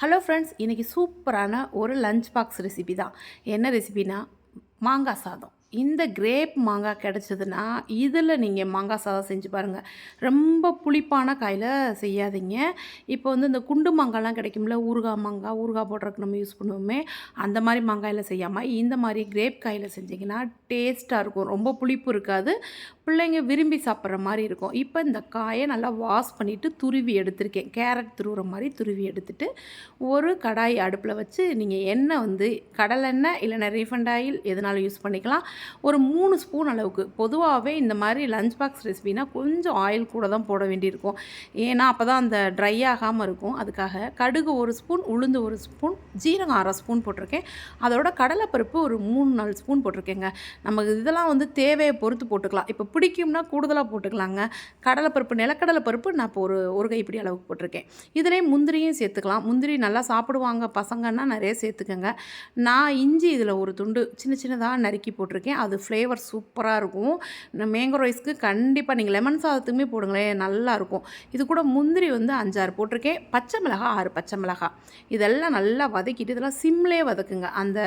Hello friends இன்றைக்கி சூப்பரான ஒரு லஞ்ச் பாக்ஸ் ரெசிபி தான். என்ன ரெசிபினா மாங்காய் சாதம். இந்த கிரேப் மாங்காய் கிடச்சதுன்னா இதில் நீங்கள் மாங்காய் சாதம் செஞ்சு பாருங்கள் ரொம்ப புளிப்பான காயில் செய்யாதீங்க. இப்போ வந்து இந்த குண்டு மாங்காய்லாம் கிடைக்கும்ல ஊறுகாய் மாங்காய் ஊறுகாய் போடுறதுக்கு நம்ம யூஸ் பண்ணுவோமே அந்த மாதிரி மாங்காயில் செய்யாமல் இந்த மாதிரி கிரேப் காயில் செஞ்சிங்கன்னா டேஸ்ட்டாக இருக்கும். ரொம்ப புளிப்பு இருக்காது. பிள்ளைங்க விரும்பி சாப்பிட்ற மாதிரி இருக்கும். இப்போ இந்த காயை நல்லா வாஷ் பண்ணிவிட்டு துருவி எடுத்திருக்கேன். கேரட் துருவுற மாதிரி துருவி எடுத்துட்டு ஒரு கடாய் அடுப்பில் வச்சு நீங்கள் எண்ணெய் வந்து கடலெண்ணெய் இல்லைன்னா ரீஃபண்ட் ஆயில் எதனாலும் யூஸ் பண்ணிக்கலாம். ஒரு மூணு ஸ்பூன் அளவுக்கு. பொதுவாகவே இந்த மாதிரி லஞ்ச் பாக்ஸ் ரெசிபினா கொஞ்சம் ஆயில் கூட தான் போட வேண்டியிருக்கும். ஏன்னா அப்போ தான் அந்த ட்ரை ஆகாமல் இருக்கும். அதுக்காக கடுகு ஒரு ஸ்பூன் உளுந்து ஒரு ஸ்பூன் ஜீரகம் அரை ஸ்பூன் போட்டிருக்கேன். அதோட கடலைப்பருப்பு ஒரு மூணு நாலு ஸ்பூன் போட்டிருக்கேங்க. நமக்கு இதெல்லாம் வந்து தேவையை பொறுத்து போட்டுக்கலாம். இப்போ பிடிக்கும்னா கூடுதலாக போட்டுக்கலாங்க. கடலைப்பருப்பு நிலக்கடலை பருப்பு நான் இப்போ ஒரு ஒரு கைப்பிடி அளவுக்கு போட்டிருக்கேன். இதிலே முந்திரியும் சேர்த்துக்கலாம். முந்திரி நல்லா சாப்பிடுவாங்க பசங்கன்னா நிறைய சேர்த்துக்கோங்க. நான் இஞ்சி இதில் ஒரு துண்டு சின்ன சின்னதாக நறுக்கி போட்டிருக்கேன். அது ஃப்ளேவர் சூப்பராக இருக்கும். மேங்கோ ரைஸ்க்கு கண்டிப்பாக நீங்கள் லெமன் சாதத்துக்குமே போடுங்களேன் நல்லாயிருக்கும் இது கூட முந்திரி வந்து அஞ்சாறு போட்டிருக்கேன். பச்சை மிளகா ஆறு பச்சை மிளகா. இதெல்லாம் நல்லா வதக்கிட்டு இதெல்லாம் சிம்லே வதக்குங்க. அந்த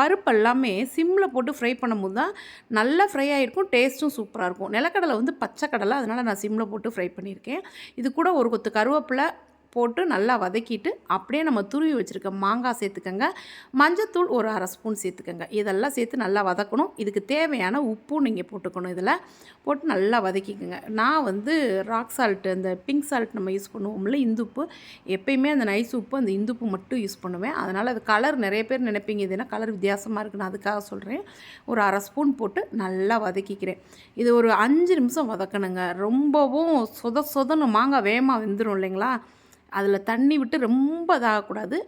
பருப்பு எல்லாமே சிம்மில் போட்டு ஃப்ரை பண்ணும்போது தான் நல்லா ஃப்ரை ஆகிருக்கும் டேஸ்ட்டும் சூப்பராக இருக்கும். நிலக்கடலை வந்து பச்சை கடலை அதனால் நான் சிம்மில் போட்டு ஃப்ரை பண்ணியிருக்கேன். இது கூட ஒரு கொத்து கருவேப்பிலை போட்டு நல்லா வதக்கிட்டு அப்படியே நம்ம துருவி வச்சுருக்க மாங்காய் சேர்த்துக்கோங்க. மஞ்சத்தூள் ஒரு அரை ஸ்பூன் சேர்த்துக்கோங்க. இதெல்லாம் சேர்த்து நல்லா வதக்கணும். இதுக்கு தேவையான உப்பும் நீங்கள் போட்டுக்கணும் இதில். போட்டு நல்லா வதக்கிக்கோங்க. நான் வந்து ராக் சால்ட்டு அந்த பிங்க் சால்ட் நம்ம யூஸ் பண்ணுவோம்ல இந்துப்பு. எப்பயுமே அந்த நைஸ் உப்பு அந்த இந்துப்பு மட்டும் யூஸ் பண்ணுவேன். அதனால் அது கலர் நிறைய பேர் நினைப்பீங்க இதுனா கலர் வித்தியாசமாக இருக்குன்னு அதுக்காக சொல்கிறேன் ஒரு அரை ஸ்பூன் போட்டு நல்லா வதக்கிக்கிறேன். இது ஒரு அஞ்சு நிமிஷம் வதக்கணுங்க. ரொம்பவும் சொத சொதன்னு மாங்காய் வேகமாக வெந்துடும் இல்லைங்களா? அதில் தண்ணி விட்டு ரொம்ப இதாகக்கூடாது.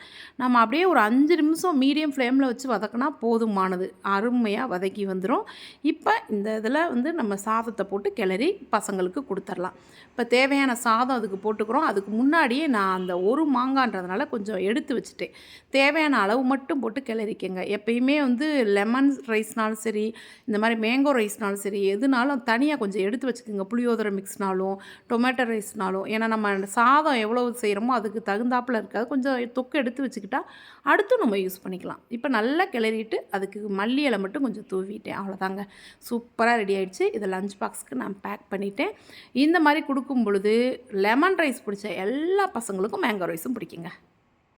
நம்ம அப்படியே ஒரு அஞ்சு நிமிஷம் மீடியம் ஃப்ளேமில் வச்சு வதக்கினா போதுமானது. அருமையாக வதக்கி வந்துடும் இப்போ இந்த இதில் வந்து நம்ம சாதத்தை போட்டு கிளறி பசங்களுக்கு கொடுத்துர்லாம். இப்போ தேவையான சாதம் அதுக்கு போட்டுக்கிறோம். அதுக்கு முன்னாடியே நான் அந்த ஒரு மாங்கான்றதுனால கொஞ்சம் எடுத்து வச்சுட்டேன். தேவையான அளவு மட்டும் போட்டு கிளறிக்கங்க. எப்பயுமே வந்து லெமன் ரைஸ்னாலும் சரி இந்த மாதிரி மேங்கோ ரைஸ்னாலும் சரி எதுனாலும் தனியாக கொஞ்சம் எடுத்து வச்சுக்கோங்க. புளியோதரை மிக்ஸ்னாலும் டொமேட்டோ ரைஸ்னாலும். ஏன்னா நம்ம சாதம் எவ்வளோ செய்ய செய்கிறோமோ அதுக்கு தகுந்தாப்பில் இருக்காது கொஞ்சம் தொக்கு எடுத்து வச்சுக்கிட்டா அடுத்து நம்ம யூஸ் பண்ணிக்கலாம். இப்போ நல்லா கிளறிட்டு அதுக்கு மல்லி இலை மட்டும் கொஞ்சம் தூவிட்டேன். அவ்வளோதாங்க. சூப்பராக ரெடி ஆகிடுச்சு இதை லஞ்ச் பாக்ஸ்க்கு நான் பேக் பண்ணிவிட்டேன் இந்த மாதிரி கொடுக்கும் பொழுது லெமன் ரைஸ் பிடிச்ச எல்லா பசங்களுக்கும் மேங்கோ ரைஸும் பிடிக்குங்க.